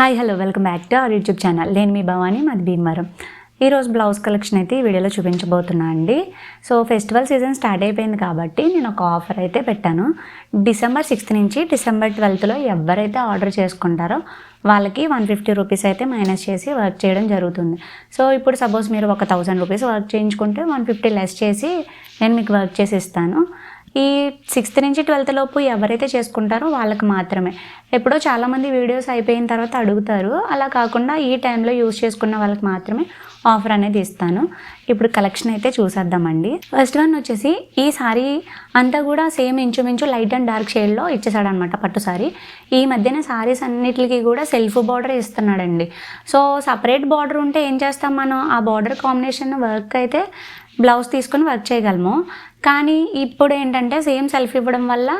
Hi hello welcome back to our YouTube channel నేను మీ భవానీ మాది భీమవరం. ఈరోజు బ్లౌజ్ కలెక్షన్ అయితే ఈ వీడియోలో చూపించబోతున్నా అండి. సో ఫెస్టివల్ సీజన్ స్టార్ట్ అయిపోయింది కాబట్టి నేను ఒక ఆఫర్ అయితే పెట్టాను. డిసెంబర్ సిక్స్త్ నుంచి డిసెంబర్ ట్వెల్త్లో ఎవరైతే ఆర్డర్ చేసుకుంటారో వాళ్ళకి వన్ ఫిఫ్టీ రూపీస్ అయితే మైనస్ చేసి వర్క్ చేయడం జరుగుతుంది. సో ఇప్పుడు సపోజ్ మీరు ఒక థౌసండ్ రూపీస్ వర్క్ చేయించుకుంటే వన్ ఫిఫ్టీ లెస్ చేసి నేను మీకు వర్క్ చేసి ఇస్తాను. ఈ సిక్స్త్ నుంచి ట్వెల్త్ లోపు ఎవరైతే చేసుకుంటారో వాళ్ళకి మాత్రమే. ఎప్పుడో చాలామంది వీడియోస్ అయిపోయిన తర్వాత అడుగుతారు. అలా కాకుండా ఈ టైంలో యూస్ చేసుకున్న వాళ్ళకి మాత్రమే ఆఫర్ అనేది ఇస్తాను. ఇప్పుడు కలెక్షన్ అయితే చూసేద్దామండి. ఫస్ట్ వన్ వచ్చేసి ఈ సారీ అంతా కూడా సేమ్ ఇంచుమించు లైట్ అండ్ డార్క్ షేడ్లో ఇచ్చేసాడనమాట పట్టు సారీ ఈ మధ్యన సారీస్ అన్నిటికీ కూడా సెల్ఫ్ బార్డర్ ఇస్తున్నాడండి. సో సపరేట్ బార్డర్ ఉంటే ఏం చేస్తాం మనం? ఆ బార్డర్ కాంబినేషన్ వర్క్ అయితే బ్లౌజ్ తీసుకొని వర్క్ చేయగలము. కానీ ఇప్పుడు ఏంటంటే సేమ్ సెల్ఫ్ ఇవ్వడం వల్ల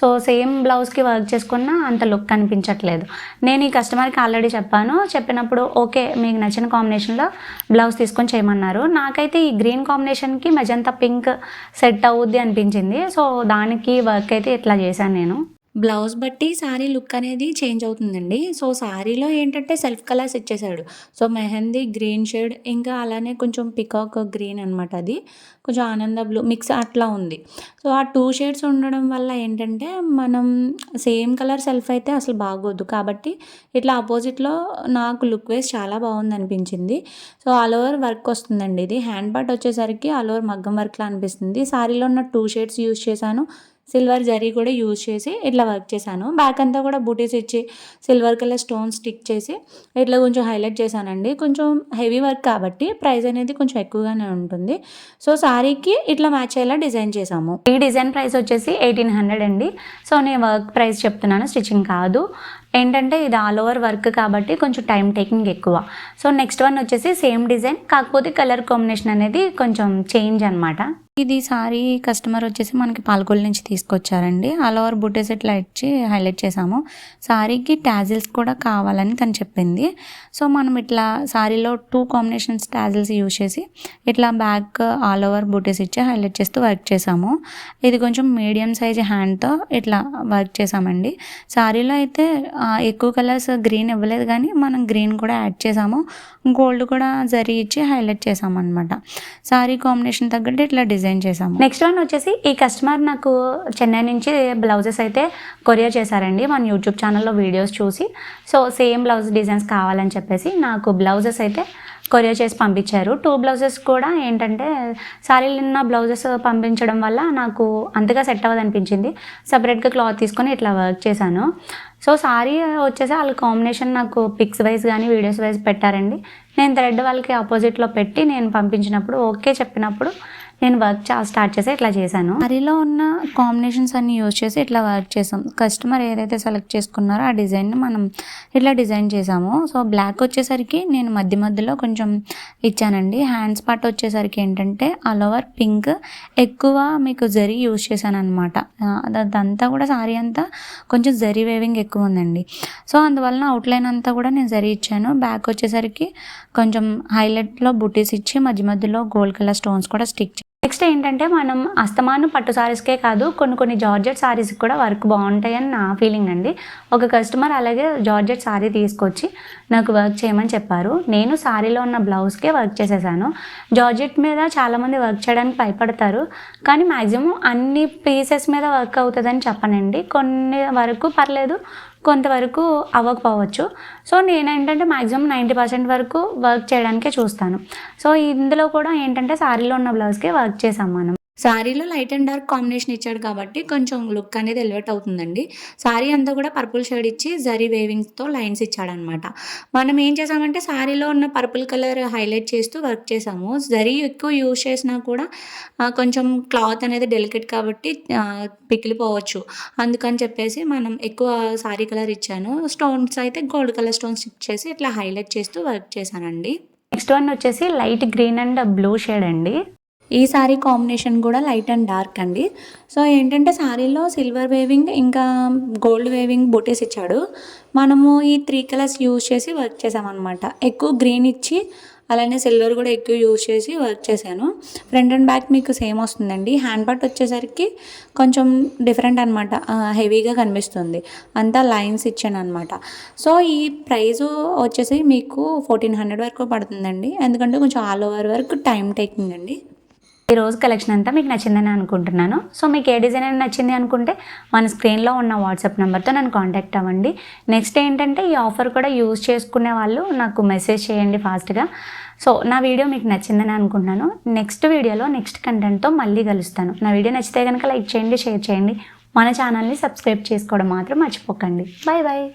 సో సేమ్ బ్లౌజ్కి వర్క్ చేసుకున్న అంత లుక్ కనిపించట్లేదు. నేను ఈ కస్టమర్కి ఆల్రెడీ చెప్పాను. చెప్పినప్పుడు ఓకే మీకు నచ్చిన కాంబినేషన్లో బ్లౌజ్ తీసుకొని చేయమన్నారు. నాకైతే ఈ గ్రీన్ కాంబినేషన్కి మెజంతా పింక్ సెట్ అవుద్ది అనిపించింది. సో దానికి వర్క్ అయితే ఇట్లా చేశాను నేను. బ్లౌజ్ బట్టి శారీ లుక్ అనేది చేంజ్ అవుతుందండి. సో శారీలో ఏంటంటే సెల్ఫ్ కలర్స్ ఇచ్చేసాడు సో మెహందీ గ్రీన్ షేడ్ ఇంకా అలానే కొంచెం పికాక్ గ్రీన్ అనమాట అది. కొంచెం ఆనంద బ్లూ మిక్స్ అట్లా ఉంది. సో ఆ టూ షేడ్స్ ఉండడం వల్ల ఏంటంటే మనం సేమ్ కలర్ సెల్ఫ్ అయితే అసలు బాగోదు. కాబట్టి ఇట్లా ఆపోజిట్లో నాకు లుక్ వేస్ చాలా బాగుంది అనిపించింది సో ఆల్ ఓవర్ వర్క్ వస్తుందండి ఇది. హ్యాండ్ పార్ట్ వచ్చేసరికి ఆల్ ఓవర్ మగ్గం వర్క్లా అనిపిస్తుంది. శారీలో ఉన్న టూ షేడ్స్ యూస్ చేశాను. సిల్వర్ జరీ కూడా యూజ్ చేసి ఇట్లా వర్క్ చేశాను. బ్యాక్ అంతా కూడా బూటీస్ ఇచ్చి సిల్వర్ కలర్ స్టోన్ స్టిక్ చేసి ఇట్లా కొంచెం హైలైట్ చేశానండి. కొంచెం హెవీ వర్క్ కాబట్టి ప్రైస్ అనేది కొంచెం ఎక్కువగానే ఉంటుంది. సో శారీకి ఇట్లా మ్యాచ్ అయ్యేలా డిజైన్ చేసాము ఈ డిజైన్ ప్రైస్ వచ్చేసి ఎయిటీన్ హండ్రెడ్ అండి. సో నేను వర్క్ ప్రైస్ చెప్తున్నాను స్టిచ్చింగ్ కాదు. ఏంటంటే ఇది ఆల్ ఓవర్ వర్క్ కాబట్టి కొంచెం టైం టేకింగ్ ఎక్కువ. సో నెక్స్ట్ వన్ వచ్చేసి సేమ్ డిజైన్ కాకపోతే కలర్ కాంబినేషన్ అనేది కొంచెం చేంజ్ అనమాట ఇది సారీ కస్టమర్ వచ్చేసి మనకి పాలకొల్లు నుంచి తీసుకొచ్చారండి. ఆల్ ఓవర్ బుట్టేస్ ఇట్లా ఇచ్చి హైలైట్ చేసాము సారీకి టాజిల్స్ కూడా కావాలని తను చెప్పింది. సో మనం ఇట్లా సారీలో టూ కాంబినేషన్స్ టాజిల్స్ యూజ్ చేసి ఇట్లా బ్యాక్ ఆల్ ఓవర్ బుటేస్ ఇచ్చి హైలైట్ చేస్తూ వర్క్ చేసాము ఇది కొంచెం మీడియం సైజ్ హ్యాండ్తో ఇట్లా వర్క్ చేసామండి సారీలో అయితే ఎక్కువ కలర్స్ గ్రీన్ ఇవ్వలేదు కానీ మనం గ్రీన్ కూడా యాడ్ చేసాము గోల్డ్ కూడా జరిగి ఇచ్చి హైలైట్ చేసాము అనమాట సారీ కాంబినేషన్ తగ్గట్టు ఇట్లా డిజైన్ చేసాము నెక్స్ట్ వన్ వచ్చేసి ఈ కస్టమర్ నాకు చెన్నై నుంచి బ్లౌజెస్ అయితే కొరియర్ చేశారండి. మన యూట్యూబ్ ఛానల్లో వీడియోస్ చూసి. సో సేమ్ బ్లౌజ్ డిజైన్స్ కావాలని చెప్పేసి నాకు బ్లౌజెస్ అయితే కొరియర్ చేసి పంపించారు. టూ బ్లౌజెస్ కూడా ఏంటంటే శారీలు ఉన్న బ్లౌజెస్ పంపించడం వల్ల నాకు అంతగా సెట్ అవ్వదు అనిపించింది సపరేట్గా క్లాత్ తీసుకొని ఇట్లా వర్క్ చేశాను. సో సారీ వచ్చేసి వాళ్ళ కాంబినేషన్ నాకు పిక్స్ వైజ్ కానీ వీడియోస్ వైజ్ పెట్టారండి. నేను థ్రెడ్ వాళ్ళకి ఆపోజిట్లో పెట్టి నేను పంపించినప్పుడు ఓకే చెప్పినప్పుడు నేను వర్క్ స్టార్ట్ చేసి ఇట్లా చేశాను. సారీలో ఉన్న కాంబినేషన్స్ అన్ని యూజ్ చేసి ఇట్లా వర్క్ చేసాం. కస్టమర్ ఏదైతే సెలెక్ట్ చేసుకున్నారో ఆ డిజైన్ని మనం ఇట్లా డిజైన్ చేసాము. సో బ్లాక్ వచ్చేసరికి నేను మధ్య మధ్యలో కొంచెం ఇచ్చానండి. హ్యాండ్స్ పార్ట్ వచ్చేసరికి ఏంటంటే ఆల్ ఓవర్ పింక్ ఎక్కువ మీకు జరీ యూజ్ చేశాను అనమాట అదంతా కూడా సారీ అంతా కొంచెం జరీ వేవింగ్ ఎక్కువ ఉందండి. సో అందువలన అవుట్లైన్ అంతా కూడా నేను జరీ ఇచ్చాను. బ్యాక్ వచ్చేసరికి కొంచెం హైలైట్లో బుటీస్ ఇచ్చి మధ్య మధ్యలో గోల్డ్ కలర్ స్టోన్స్ కూడా స్టిక్ నెక్స్ట్ ఏంటంటే మనం అస్తమానం పట్టు సారీస్కే కాదు కొన్ని కొన్ని జార్జెట్ సారీస్కి కూడా వర్క్ బాగుంటాయని నా ఫీలింగ్ అండి. ఒక కస్టమర్ అలాగే జార్జెట్ సారీ తీసుకొచ్చి నాకు వర్క్ చేయమని చెప్పారు. నేను సారీలో ఉన్న బ్లౌజ్కే వర్క్ చేసేసాను. జార్జెట్ మీద చాలామంది వర్క్ చేయడానికి భయపడతారు కానీ మ్యాక్సిమం అన్ని పీసెస్ మీద వర్క్ అవుతుందని చెప్పనండి. కొన్ని వరకు పర్లేదు కొంతవరకు అవ్వకపోవచ్చు. సో నేను ఏంటంటే మ్యాక్సిమం నైంటీ పర్సెంట్ వరకు వర్క్ చేయడానికే చూస్తాను. సో ఇందులో కూడా ఏంటంటే శారీలో ఉన్న బ్లౌజ్కే వర్క్ చేసాం మనం. శారీలో లైట్ అండ్ డార్క్ కాంబినేషన్ ఇచ్చాడు కాబట్టి కొంచెం లుక్ అనేది ఎలివేట్ అవుతుందండి. శారీ అంతా కూడా పర్పుల్ షేడ్ ఇచ్చి జరీ వేవింగ్స్తో లైన్స్ ఇచ్చాడనమాట. మనం ఏం చేసామంటే శారీలో ఉన్న పర్పుల్ కలర్ హైలైట్ చేస్తూ వర్క్ చేసాము. జరీ ఎక్కువ యూజ్ చేసినా కూడా కొంచెం క్లాత్ అనేది డెలికేట్ కాబట్టి పికిలిపోవచ్చు. అందుకని చెప్పేసి మనం ఎక్కువ శారీ కలర్ ఇచ్చాను. స్టోన్స్ అయితే గోల్డ్ కలర్ స్టోన్స్ ఇచ్చేసి ఇట్లా హైలైట్ చేస్తూ వర్క్ చేశానండి. నెక్స్ట్ వన్ వచ్చేసి light green and blue shade అండి. ఈ శారీ కాంబినేషన్ కూడా లైట్ అండ్ డార్క్ అండి. సో ఏంటంటే శారీలో సిల్వర్ వేవింగ్ ఇంకా గోల్డ్ వేవింగ్ బొటేస్ ఇచ్చాడు. మనము ఈ త్రీ కలర్స్ యూజ్ చేసి వర్క్ చేసామన్నమాట. ఎక్కువ గ్రీన్ ఇచ్చి అలానే సిల్వర్ కూడా ఎక్కువ యూజ్ చేసి వర్క్ చేశాను. ఫ్రంట్ అండ్ బ్యాక్ మీకు సేమ్ వస్తుందండి. హ్యాండ్ పార్ట్ వచ్చేసరికి కొంచెం డిఫరెంట్ అనమాట హెవీగా కనిపిస్తుంది. అంతా లైన్స్ ఇచ్చాను అనమాట సో ఈ ప్రైస్ వచ్చేసి మీకు ఫోర్టీన్ హండ్రెడ్ వరకు పడుతుందండి. ఎందుకంటే కొంచెం ఆల్ ఓవర్ వరకు టైం టేకింగ్ అండి. ఈ రోజు కలెక్షన్ అంతా మీకు నచ్చిందని అనుకుంటున్నాను. సో మీకు ఏ డిజైన్ అయినా నచ్చింది అనుకుంటే మన స్క్రీన్లో ఉన్న వాట్సాప్ నెంబర్తో నన్ను కాంటాక్ట్ అవ్వండి. నెక్స్ట్ ఏంటంటే ఈ ఆఫర్ కూడా యూజ్ చేసుకునే వాళ్ళు నాకు మెసేజ్ చేయండి ఫాస్ట్గా సో నా వీడియో మీకు నచ్చిందని అనుకుంటున్నాను. నెక్స్ట్ వీడియోలో నెక్స్ట్ కంటెంట్తో మళ్ళీ కలుస్తాను. నా వీడియో నచ్చితే కనుక లైక్ చేయండి షేర్ చేయండి. మన ఛానల్ని సబ్స్క్రైబ్ చేసుకోవడం మాత్రం మర్చిపోకండి. Bye bye